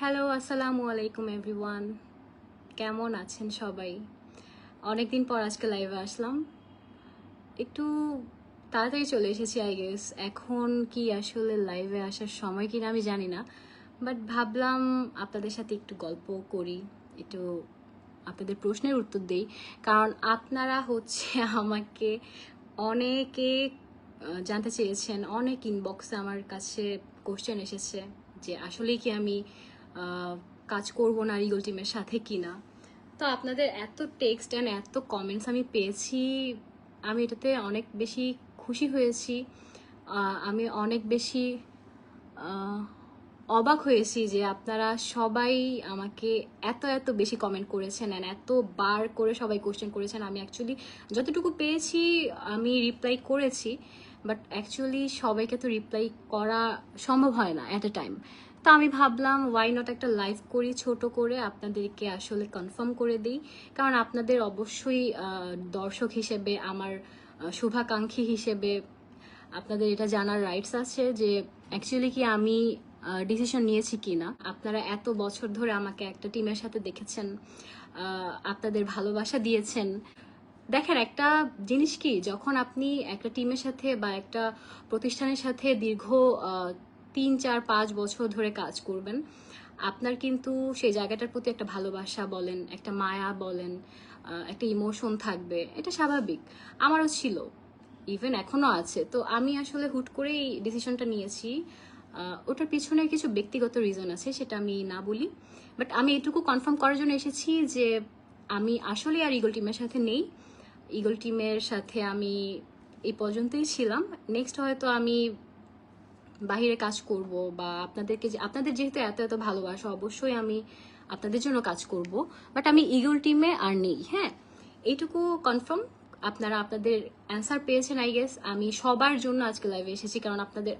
Hello আসসালামু আলাইকুম everyone কেমন আছেন সবাই? অনেক দিন পর আজকে লাইভে আসলাম। একটু তাড়াতাড়ি চলে এসেছি আই গেস এখন কি আসলে লাইভে আসার সময় কিনা আমি জানি না বাট ভাবলাম আপনাদের সাথে একটু গল্প করি, একটু আপনাদের প্রশ্নের উত্তর দেই। কারণ আপনারা হচ্ছে আমাকে অনেকে জানতে চেয়েছেন, অনেক ইনবক্সে আমার কাছে কোশ্চেন এসেছে যে আসলেই কি আমি কাজ করব না রিগল টিমের সাথে কিনা। তো আপনাদের এত টেক্সট অ্যান্ড এত কমেন্টস আমি পেয়েছি, আমি এটাতে অনেক বেশি খুশি হয়েছি। আমি অনেক বেশি অবাক হয়েছি যে আপনারা সবাই আমাকে এত এত বেশি কমেন্ট করেছেন অ্যান্ড এত বার করে সবাই কোশ্চেন করেছেন। আমি অ্যাকচুয়ালি যতটুকু পেয়েছি, আমি রিপ্লাই করেছি বাট অ্যাকচুয়ালি সবাইকে তো রিপ্লাই করা সম্ভব হয় না অ্যাট এ টাইম তো আমি ভাবলাম ওয়াই নট একটা লাইভ করি ছোট করে, আপনাদেরকে আসলে কনফার্ম করে দিই। কারণ আপনাদের অবশ্যই দর্শক হিসেবে, আমার শুভাকাঙ্ক্ষী হিসেবে আপনাদের এটা জানার রাইটস আছে যে অ্যাকচুয়ালি কি আমি ডিসিশন নিয়েছি কি না আপনারা এত বছর ধরে আমাকে একটা টিমের সাথে দেখেছেন আপনাদের ভালোবাসা দিয়েছেন। দেখেন, একটা জিনিস কি, যখন আপনি একটা টিমের সাথে বা একটা প্রতিষ্ঠানের সাথে দীর্ঘ তিন, চার, পাঁচ বছর ধরে কাজ করবেন। আপনার কিন্তু সেই জায়গাটার প্রতি একটা ভালোবাসা বলেন, একটা মায়া বলেন একটা ইমোশন থাকবে, এটা স্বাভাবিক। আমারও ছিল ইভেন এখনও আছে। তো আমি আসলে হুট করেই ডিসিশনটা নিয়েছি। ওটার পিছনে কিছু ব্যক্তিগত রিজন আছে, সেটা আমি না বলি। বাট আমি এটুকু কনফার্ম করার জন্য এসেছি যে আমি আসলে আর ইগল টিমের সাথে নেই। ইগল টিমের সাথে আমি এই পর্যন্তই ছিলাম। নেক্সট হয়তো আমি বাহিরে কাজ করব বা আপনাদেরকে আপনাদের যেহেতু এত এত ভালোবাসা, অবশ্যই আমি আপনাদের জন্য কাজ করব। বাট আমি ইগল টিমে আর নেই হ্যাঁ? এইটুকু কনফার্ম আপনারা আপনাদের অ্যান্সার পেয়েছেন আই গেস আমি সবার জন্য আজকে লাইভে এসেছি, কারণ আপনাদের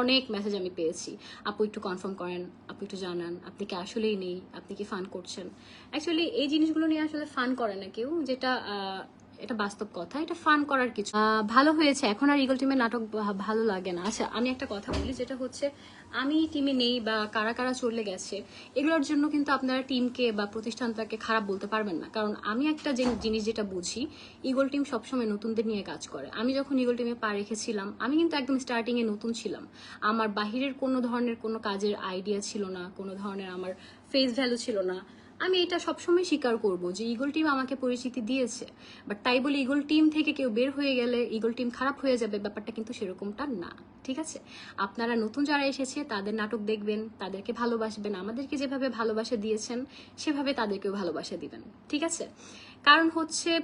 অনেক মেসেজ আমি পেয়েছি। আপু, একটু কনফার্ম করেন, আপু, একটু জানান, আপনি কি আসলেই নেই, আপনি কি ফান করছেন? অ্যাকচুয়ালি এই জিনিসগুলো নিয়ে আসলে ফান করে না কেউ, যেটা এটা বাস্তব কথা, এটা ফান করার কিছু। ভালো হয়েছে। এখন আর ইগল টিমের নাটক ভালো লাগে না। আচ্ছা আমি একটা কথা বলি, যেটা হচ্ছে, আমি টিমে নেই বা কারা কারা চলে গেছে, এগুলোর জন্য কিন্তু আপনারা টিমকে বা প্রতিষ্ঠানটাকে খারাপ বলতে পারবেন না। কারণ আমি একটা জিনিস যেটা বুঝি ইগল টিম সবসময় নতুনদের নিয়ে কাজ করে। আমি যখন ইগল টিমে পা রেখেছিলাম, আমি কিন্তু একদম স্টার্টিংয়ে নতুন ছিলাম। আমার বাহিরের কোনো ধরনের কোনো কাজের আইডিয়া ছিল না, কোনো ধরনের আমার ফেস ভ্যালু ছিল না। আমি এটা সবসময় স্বীকার করব যে ইগল টিম আমাকে পরিচিতি দিয়েছে। বাট তাই বলে ইগল টিম থেকে কেউ বের হয়ে গেলে ইগল টিম খারাপ হয়ে যাবে, ব্যাপারটা কিন্তু সেরকমটা না। ঠিক আছে? আপনারা নতুন যারা এসেছে, তাদের নাটক দেখবেন, তাদেরকে ভালোবাসবেন, আমাদেরকে যেভাবে ভালোবাসা দিয়েছেন, সেভাবে তাদেরকেও ভালোবাসা দিবেন। ঠিক আছে? কারণ হচ্ছে,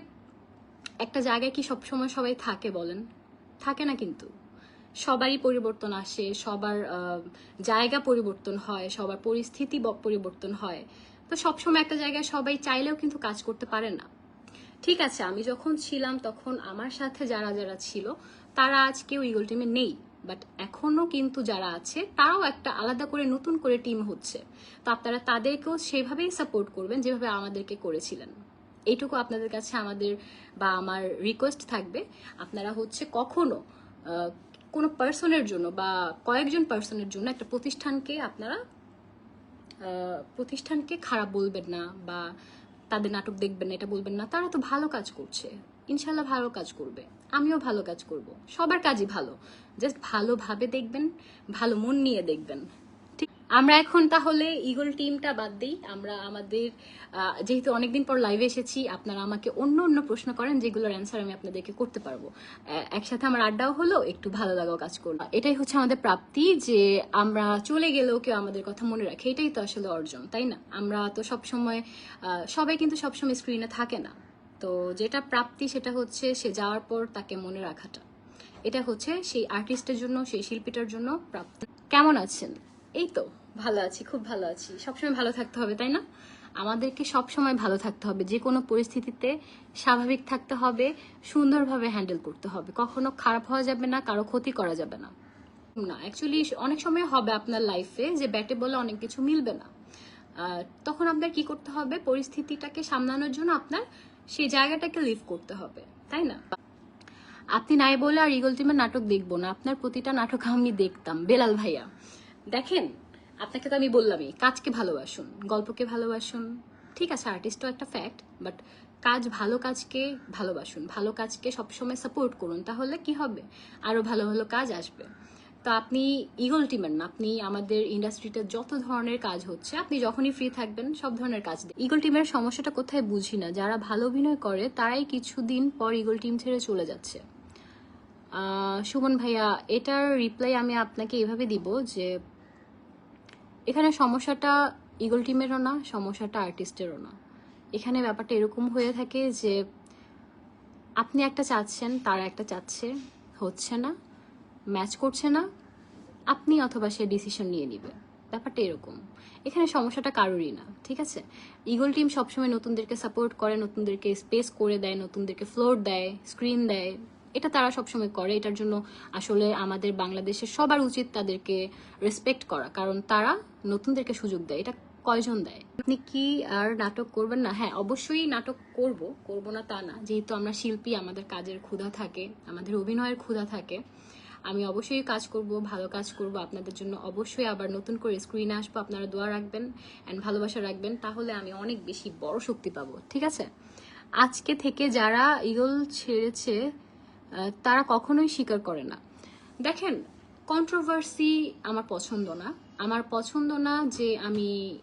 একটা জায়গায় কি সবসময় সবাই থাকে বলেন? থাকে না কিন্তু। সবারই পরিবর্তন আসে, সবার জায়গা পরিবর্তন হয়, সবার পরিস্থিতি পরিবর্তন হয়। তো সবসময় একটা জায়গায় সবাই চাইলেও কিন্তু কাজ করতে পারে না। ঠিক আছে, আমি যখন ছিলাম তখন আমার সাথে যারা যারা ছিল, তারা আজ কেউ ইগল টিমে নেই। বাট এখনও কিন্তু যারা আছে, তারাও একটা আলাদা করে নতুন করে টিম হচ্ছে। তো আপনারা তাদেরকেও সেভাবেই সাপোর্ট করবেন, যেভাবে আমাদেরকে করেছিলেন। এইটুকু আপনাদের কাছে আমাদের বা আমার রিকোয়েস্ট থাকবে। আপনারা হচ্ছে কখনো কোনো পার্সনের জন্য বা কয়েকজন পার্সনের জন্য একটা প্রতিষ্ঠানকে আপনারা প্রতিষ্ঠানকে খারাপ বলবেন না বা তাদের নাটক দেখবেন না, এটা বলবেন না, তারা তো ভালো কাজ করছে। ইনশাল্লাহ ভালো কাজ করবে। আমিও ভালো কাজ করব। সবার কাজই ভালো। জাস্ট ভালোভাবে দেখবেন, ভালো মন নিয়ে দেখবেন। আমরা এখন তাহলে ইগল টিমটা বাদ দিই। আমরা আমাদের যেহেতু অনেকদিন পর লাইভে এসেছি, আপনারা আমাকে অন্য অন্য প্রশ্ন করেন, যেগুলোর অ্যান্সার আমি আপনাদেরকে করতে পারব। একসাথে আমার আড্ডাও হলো, একটু ভালো লাগাও কাজ করল। এটাই হচ্ছে আমাদের প্রাপ্তি যে আমরা চলে গেলেও কেউ আমাদের কথা মনে রাখে। এটাই তো আসলে অর্জন, তাই না? আমরা তো সবসময় সবাই কিন্তু সবসময় স্ক্রিনে থাকে না। তো যেটা প্রাপ্তি সেটা হচ্ছে সে যাওয়ার পর তাকে মনে রাখাটা। এটা হচ্ছে সেই আর্টিস্টের জন্য, সেই শিল্পীটার জন্য প্রাপ্তি। কেমন আছেন? এই তো। ভালো আছি, খুব ভালো আছি। সবসময় ভালো থাকতে হবে, তাই না? আমাদেরকে সবসময় ভালো থাকতে হবে। যে কোনো পরিস্থিতিতে স্বাভাবিক থাকতে হবে, সুন্দরভাবে হ্যান্ডেল করতে হবে। কখনো খারাপ হওয়া যাবে না, কারও ক্ষতি করা যাবে না। না অ্যাকচুয়ালি অনেক সময় হবে আপনার লাইফে যে ব্যাটে বলে অনেক কিছু মিলবে না। তখন আপনার কি করতে হবে? পরিস্থিতিটাকে সামলানোর জন্য আপনার সেই জায়গাটাকে লিভ করতে হবে, তাই না? আপনি নাই বলে আর ইগল টিমের নাটক দেখব না। আপনার প্রতিটা নাটক আমি দেখতাম। বেলাল ভাইয়া। দেখেন আপনাকে তো আমি বললামই, কাজকে ভালোবাসুন, গল্পকে ভালোবাসুন। ঠিক আছে আর্টিস্টও একটা ফ্যাক্ট বাট কাজ ভালো কাজকে ভালোবাসুন, ভালো কাজকে সবসময় সাপোর্ট করুন, তাহলে কি হবে? আরও ভালো ভালো কাজ আসবে। তো আপনি ইগল টিমের না, আপনি আমাদের ইন্ডাস্ট্রিতে যত ধরনের কাজ হচ্ছে, আপনি যখনই ফ্রি থাকবেন, সব ধরনের কাজ ইগল টিমের সমস্যাটা কোথায় বুঝি না, যারা ভালো অভিনয় করে, তারাই কিছুদিন পর ইগল টিম ছেড়ে চলে যাচ্ছে। সুমন ভাইয়া, এটার রিপ্লাই আমি আপনাকে এভাবে দিব যে এখানে সমস্যাটা ইগল টিমেরও না, সমস্যাটা আর্টিস্টেরও না। এখানে ব্যাপারটা এরকম হয়ে থাকে যে আপনি একটা চাচ্ছেন, তারা একটা চাচ্ছে, হচ্ছে না ম্যাচ করছে না, আপনি অথবা সে ডিসিশন নিয়ে নিবে। ব্যাপারটা এরকম। এখানে সমস্যাটা কারোরই না, ঠিক আছে? ইগল টিম সবসময় নতুনদেরকে সাপোর্ট করে, নতুনদেরকে স্পেস করে দেয়, নতুনদেরকে ফ্লোর দেয় স্ক্রিন দেয়। এটা তারা সবসময় করে, এটার জন্য আসলে আমাদের বাংলাদেশের সবার উচিত তাদেরকে রেসপেক্ট করা, কারণ তারা নতুনদেরকে সুযোগ দেয়। এটা কয়জন দেয়? আপনি কি আর নাটক করবেন না? হ্যাঁ অবশ্যই নাটক করব করব না তা না। যেহেতু আমরা শিল্পী, আমাদের কাজের ক্ষুধা থাকে, আমাদের অভিনয়ের ক্ষুধা থাকে, আমি অবশ্যই কাজ করব, ভালো কাজ করব, আপনাদের জন্য অবশ্যই আবার নতুন করে স্ক্রিনে আসব, আপনারা দোয়া রাখবেন অ্যান্ড ভালোবাসা রাখবেন, তাহলে আমি অনেক বেশি বড় শক্তি পাবো, ঠিক আছে? আজকে থেকে যারা ইগল ছেড়েছে তারা কখনোই স্বীকার করে না। দেখেন কন্ট্রোভার্সি আমার পছন্দ না। আমার পছন্দ না যে আমি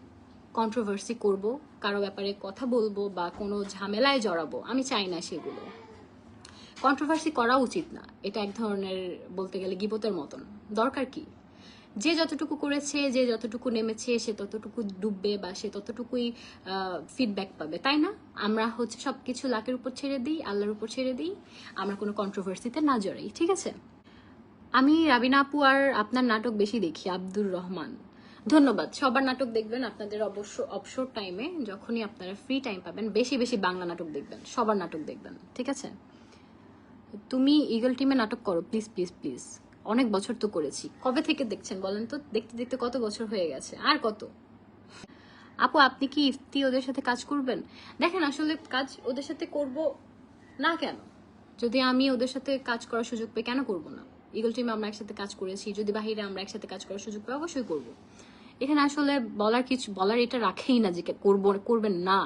কন্ট্রোভার্সি করব, কারও ব্যাপারে কথা বলব বা কোনো ঝামেলায় জড়াবো। আমি চাই না সেগুলো। কন্ট্রোভার্সি করা উচিত না। এটা এক ধরনের বলতে গেলে গিবতের মতন। দরকার কি? যে যতটুকু করেছে, যে যতটুকু নেমেছে, সে ততটুকু ডুববে বা সে ততটুকুই ফিডব্যাক পাবে, তাই না? আমরা হচ্ছে সব কিছু লাকের উপর ছেড়ে দিই, আল্লাহর উপর ছেড়ে দিই, আমরা কোনো কন্ট্রোভার্সিতে না জড়াই, ঠিক আছে? আমি রাবিনা আপু আর আপনার নাটক বেশি দেখি, আব্দুর রহমান। ধন্যবাদ, সবার নাটক দেখবেন আপনাদের অবশ্য অবসর টাইমে যখনই আপনারা ফ্রি টাইম পাবেন, বেশি বেশি বাংলা নাটক দেখবেন, সবার নাটক দেখবেন, ঠিক আছে? তুমি ইগল টিমে নাটক করো প্লিজ প্লিজ প্লিজ অনেক বছর তো করেছি। কবে থেকে দেখছেন বলেন তো? দেখতে দেখতে কত বছর হয়ে গেছে? আর কত? আপু, আপনি কি ইফতি ওদের সাথে কাজ করবেন? দেখেন, আসলে কাজ ওদের সাথে করব না কেন? যদি আমি ওদের সাথে কাজ করার সুযোগ পাই, কেন করব না? ইগল টিমে আমরা একসাথে কাজ করেছি, যদি বাহিরে আমরা একসাথে কাজ করার সুযোগ পাই, অবশ্যই করব। এখানে আসলে বলার কিছু, বলার এটা রাখেই না যে করব, করবেন না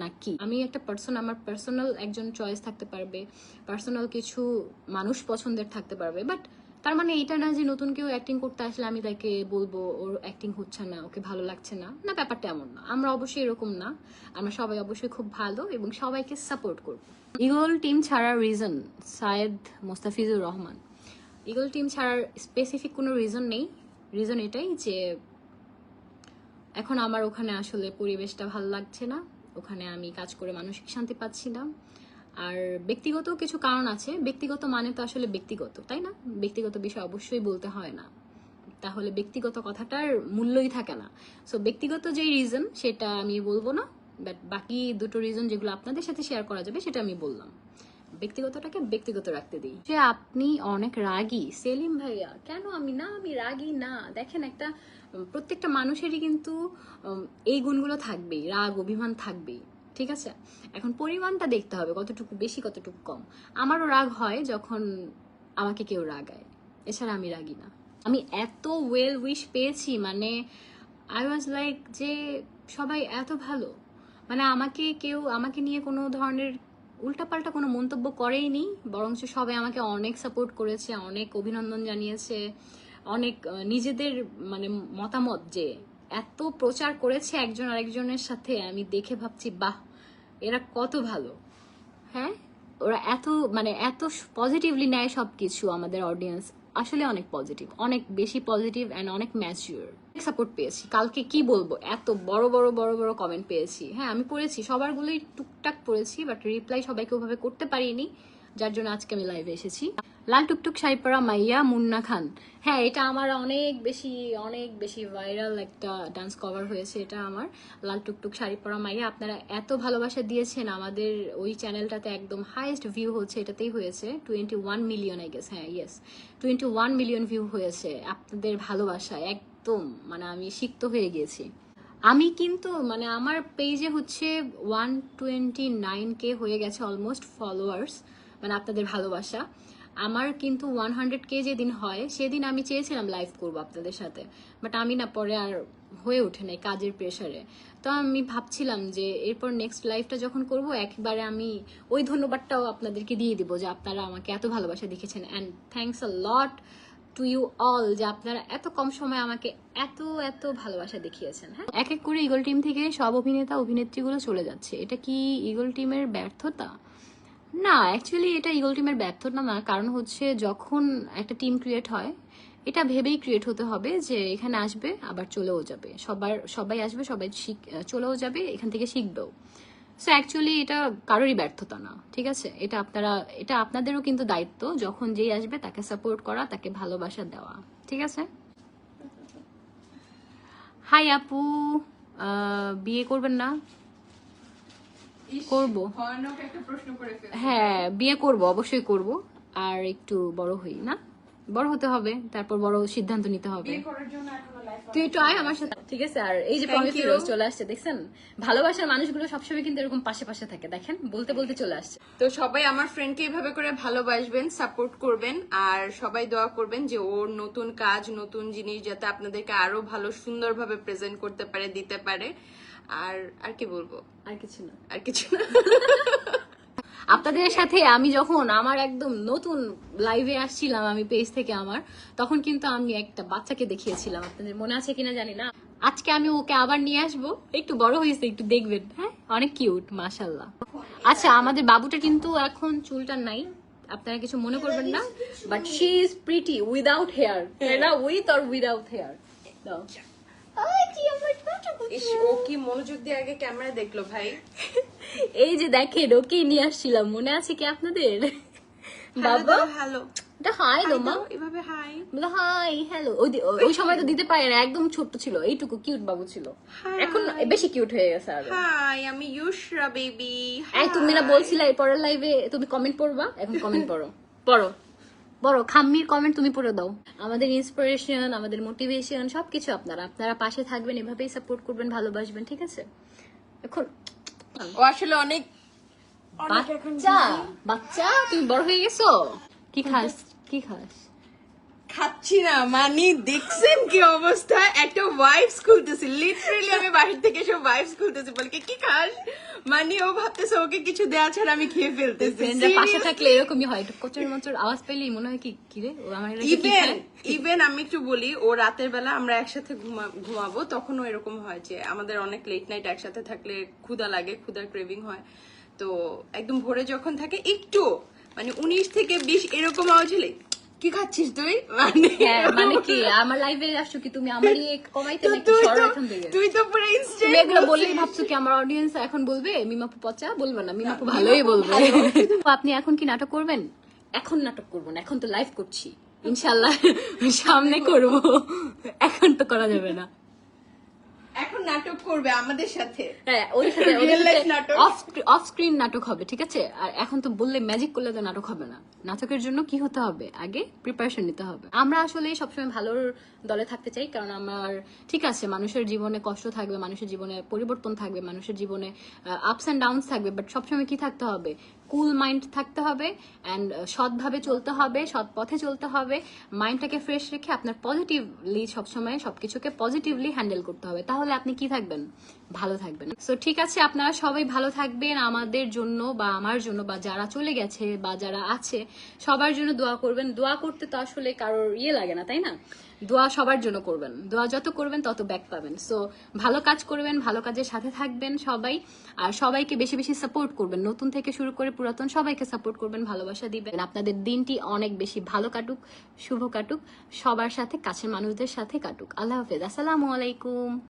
না কি আমি একটা পার্সন আমার পার্সোনাল একজন চয়েস থাকতে পারবে পার্সোনাল কিছু মানুষ পছন্দের থাকতে পারবে বাট তার মানে এটা না যে নতুন কেউ অ্যাক্টিং করতে আসলে আমি তাকে বলব ওর অ্যাক্টিং হচ্ছে না ওকে ভালো লাগছে না। না ব্যাপারটা এমন না। আমরা অবশ্যই এরকম না। আমরা সবাই অবশ্যই খুব ভালো এবং সবাইকে সাপোর্ট করব। ইগল টিম ছাড়ার reason Sayed Mustafizur Rahman. Eagle team ছাড়ার স্পেসিফিক কোনো রিজন নেই। রিজন এটাই যে এখন আমার ওখানে আসলে পরিবেশটা ভালো লাগছে না। ওখানে আমি কাজ করে মানসিক শান্তি পাচ্ছি না। আর ব্যক্তিগত কিছু কারণ আছে। ব্যক্তিগত মানে তো আসলে ব্যক্তিগত, তাই না? ব্যক্তিগত বিষয় অবশ্যই বলতে হয় না। তাহলে ব্যক্তিগত কথাটার মূল্যই থাকে না। সো ব্যক্তিগত যে রিজন সেটা আমি বলব না বাট বাকি দুটো রিজন যেগুলো আপনাদের সাথে শেয়ার করা যাবে, সেটা আমি বললাম। ব্যক্তিগতটাকে ব্যক্তিগত রাখতে দিই। যে আপনি অনেক রাগী। সেলিম ভাইয়া, কেন আমি না? আমি রাগী না। দেখেন একটা, প্রত্যেকটা মানুষেরই কিন্তু এই গুণগুলো থাকবেই। রাগ, অভিমান থাকবেই। ঠিক আছে? এখন পরিমাণটা দেখতে হবে, কতটুকু বেশি, কতটুকু কম। আমারও রাগ হয় যখন আমাকে কেউ রাগায়। এছাড়া আমি রাগি না। আমি এত ওয়েল উইশ পেয়েছি মানে আই ওয়াজ লাইক যে সবাই এত ভালো। মানে আমাকে কেউ, আমাকে নিয়ে কোনো ধরনের উল্টাপাল্টা কোনো মন্তব্য করেইনি, বরঞ্চ সবাই আমাকে অনেক সাপোর্ট করেছে, অনেক অভিনন্দন জানিয়েছে, অনেক নিজেদের মানে মতামত যে এত প্রচার করেছে একজন আরেকজনের সাথে, আমি দেখে ভাবছি, বাহ, এরা কত ভালো। হ্যাঁ? ওরা এত মানে এত পজিটিভলি নেয় সব কিছু আমাদের অডিয়েন্স আসলে অনেক পজিটিভ অনেক বেশি পজিটিভ অ্যান্ড অনেক ম্যাচিওর সাপোর্ট পেয়েছি। কালকে কি বলব? এত বড় বড় বড় বড় কমেন্ট পেয়েছি। হ্যাঁ আমি পড়েছি, সবারগুলোই টুকটাক পড়েছি বাট রিপ্লাই সবাইকে ওভাবে করতে পারিনি। যার জন্য আজকে আমি লাইভে এসেছি। লাল টুকটুক শাড়িপরা মাইয়া মুন্না খান। হ্যাঁ এটা আমার অনেক বেশি অনেক বেশি ভাইরাল একটা ডান্স কভার হয়েছে এটা আমার। লাল টুকটুক শাড়ি পরা মাইয়া, আপনারা এত ভালোবাসা দিয়েছেন, আমাদের ওই চ্যানেলটাতে একদম হাইয়েস্ট ভিউ হচ্ছে, এটাতেই হয়েছে। Twenty one million I guess হ্যাঁ yes twenty one million view হয়েছে আপনাদের ভালোবাসা, একদম মানে আমি সিক্ত হয়ে গিয়েছি। আমি কিন্তু মানে আমার পেজে হচ্ছে ওয়ান টোয়েন্টি নাইন কে হয়ে গেছে অলমোস্ট ফলোয়ার্স মানে আপনাদের ভালোবাসা। আমার কিন্তু ওয়ান হান্ড্রেড কে যেদিন হয়, সেদিন আমি চেয়েছিলাম লাইভ করব আপনাদের সাথে। বাট আমি না পরে আর হয়ে ওঠে নাই কাজের প্রেশারে তো আমি ভাবছিলাম যে এরপর নেক্সট লাইভটা যখন করব, একবারে আমি ওই ধন্যবাদটাও আপনাদেরকে দিয়ে দিব যে আপনারা আমাকে এত ভালোবাসা দেখেছেন। And thanks a lot to you all যে আপনারা এত কম সময়ে আমাকে এত এত ভালোবাসা দেখিয়েছেন হ্যাঁ? এক এক করে ইগল টিম থেকে সব অভিনেতা, অভিনেত্রীগুলো চলে যাচ্ছে। এটা কি ইগল টিমের ব্যর্থতা? না অ্যাকচুয়ালি এটা ইগল টিমের ব্যর্থতা না, কারণ হচ্ছে যখন একটা টিম ক্রিয়েট হয়, এটা ভেবেই ক্রিয়েট হতে হবে যে এখানে আসবে, আবার চলেও যাবে। সবার, সবাই আসবে, সবাই শিখ, চলেও যাবে, এখান থেকে শিখবেও। সো অ্যাকচুয়ালি এটা কারোরই ব্যর্থতা না, ঠিক আছে? এটা আপনারা, এটা আপনাদেরও কিন্তু দায়িত্ব, যখন যেই আসবে তাকে সাপোর্ট করা, তাকে ভালোবাসা দেওয়া, ঠিক আছে? হাই আপু বিয়ে করবেন না? করব। ভয়ানক একটা প্রশ্ন করে ফেল হ্যাঁ বিয়ে করব অবশ্যই করব। আর একটু বড় হই না? বড় হতে হবে তারপর বড় সিদ্ধান্ত নিতে হবে। বিয়ে করার জন্য এখনও লাইফ তুই একটু আয় আমার সাথে। ঠিক আছে আর এই যে প্রমিস রোজ চলে আসছে দেখছেন? ভালোবাসার মানুষগুলো সবসময় কিন্তু এরকম পাশে পাশে থাকে দেখেন? বলতে বলতে চলে আসছে। তো সবাই আমার ফ্রেন্ডকে এইভাবে করে ভালোবাসবেন সাপোর্ট করবেন আর সবাই দোয়া করবেন যে ওর নতুন কাজ নতুন জিনিস যাতে আপনাদেরকে আরও ভালো সুন্দরভাবে প্রেজেন্ট করতে পারে দিতে পারে। আর আর কি বলব? আর কিছু না। আর কিছু না। আপনাদের সাথে আমি যখন আমার একদম নতুন লাইভে আসছিলাম আমি পেজ থেকে আমার তখন কিন্তু আমি একটা বাচ্চাকে দেখিয়েছিলাম। আপনাদের মনে আছে কিনা জানি না। আজকে আমি ওকে আবার নিয়ে আসব। একটু বড় হয়েছে একটু দেখবেন। হ্যাঁ? অনেক কিউট মাশাল্লাহ আচ্ছা আমাদের বাবুটা কিন্তু এখন চুলটা নাই। আপনারা কিছু মনে করবেন না। But she is pretty without hair না উইথ অর উইদাউট হেয়ার ও কি মনোযোগ দিয়ে আগে ক্যামেরা দেখল ভাই? এই যে দেখেন ওকে নিয়ে আসছিলাম। মনে আছে কি আপনাদের? বাবা? হ্যালো। এটা হাই দো মা এভাবে হাই বলে হাই হ্যালো ওই সময় তো দিতে পারে না একদম ছোট্ট ছিল এইটুকু কিউট বাবু ছিল। এখন বেশি কিউট হয়ে গেছে আরও। হাই আমি ইউশরা বেবি এই তুমি না বলছিলে এই পরের লাইভে তুমি কমেন্ট পড়বা? এখন কমেন্ট পড়ো। পড়ো। পড়ো খাম্মির কমেন্ট তুমি পড়ে দাও। আমাদের ইন্সপিরেশন আমাদের মোটিভেশন সবকিছু আপনারা। আপনারা পাশে থাকবেন এভাবেই সাপোর্ট করবেন ভালোবাসবেন ঠিক আছে? এখন ও আসলে অনেক বাচ্চা! বাচ্চা তুমি বড় হয়ে গেছো? কি খাস? কি খাস? খাচ্ছি না মানে দেখছেন কি অবস্থা? একটা ওয়াইফস খুলতেছি। লিটারালি আমি বাহির থেকে সব ওয়াইফস খুলতেছি বলকে কি খাস? মানে ও ভাবতেছে ওকে কিছু দেওয়া ছাড়া আমি খেয়ে ফেলতেছি। পাশে থাকলে এরকমই হয়। একটু কচর মচর আওয়াজ পেলেই মনে হয় কি কি রে ও আমার ইভেন ইভেন আমি একটু বলি ও রাতের বেলা আমরা একসাথে ঘুমা- ঘুমাবো তখনও এরকম হয় যে আমাদের অনেক লেট নাইট একসাথে থাকলে ক্ষুধা লাগে ক্ষুধার ক্রেভিং হয়। তো একদম ভোরে যখন থাকে একটু মানে উনিশ থেকে বিশ এরকম আওয়াজ হলে কি খাচ্ছিস তুই? মানে হ্যাঁ মানে কি? আমার লাইভে আসছো কি? তুমি আমারই কমাইতে নাকি তুই সরো তো থেকে তুই তো পুরো ইনস্ট্যান্ট বললেই ভাবছ কি আমার অডিয়েন্স এখন বলবে মিমাপু পচা? বলবে না মিমাপু ভালোই বলবে। আপনি এখন কি নাটক করবেন? এখন নাটক করব না এখন তো লাইভ করছি। ইনশাল্লাহ সামনে করব। এখন তো করা যাবে না। এখন নাটক করবে আমাদের সাথে। হ্যাঁ ওই সাথে নাটক। অফ স্ক্রিন নাটক হবে ঠিক আছে? আর এখন তো বললে ম্যাজিক করলে তো নাটক হবে না। নাটকের জন্য কি হতে হবে? আগে প্রিপারেশন নিতে হবে। আমরা আসলে সবসময় ভালোর দলে থাকতে চাই কারণ আমার ঠিক আছে মানুষের জীবনে কষ্ট থাকবে মানুষের জীবনে পরিবর্তন থাকবে মানুষের জীবনে আপস অ্যান্ড ডাউনস থাকবে বাট সবসময় কি থাকতে হবে? কুল মাইন্ড থাকতে হবে অ্যান্ড সৎভাবে চলতে হবে, সৎ পথে চলতে হবে। মাইন্ডটাকে ফ্রেশ রেখে আপনার পজিটিভলি সবসময় সবকিছুকে পজিটিভলি হ্যান্ডেল করতে হবে। তাহলে আপনি কি থাকবেন? ভালো থাকবেন। সো ঠিক আছে, আপনারা সবাই ভালো থাকবেন। আমাদের জন্য বা আমার জন্য বা যারা চলে গেছে বা যারা আছে, সবার জন্য দোয়া করবেন। দোয়া করতে তো আসলে কারোর ইয়ে লাগে না, তাই না? দোয়া সবার জন্য করবেন। দোয়া যত করবেন, তত ব্যাক পাবেন। সো ভালো কাজ করবেন, ভালো কাজের সাথে থাকবেন সবাই। আর সবাইকে বেশি বেশি সাপোর্ট করবেন। নতুন থেকে শুরু করে পুরাতন সবাইকে সাপোর্ট করবেন, ভালোবাসা দিবেন। আপনাদের দিনটি অনেক বেশি ভালো কাটুক, শুভ কাটুক, সবার সাথে, কাছের মানুষদের সাথে কাটুক। আল্লাহ হাফেজ। আসসালামু আলাইকুম।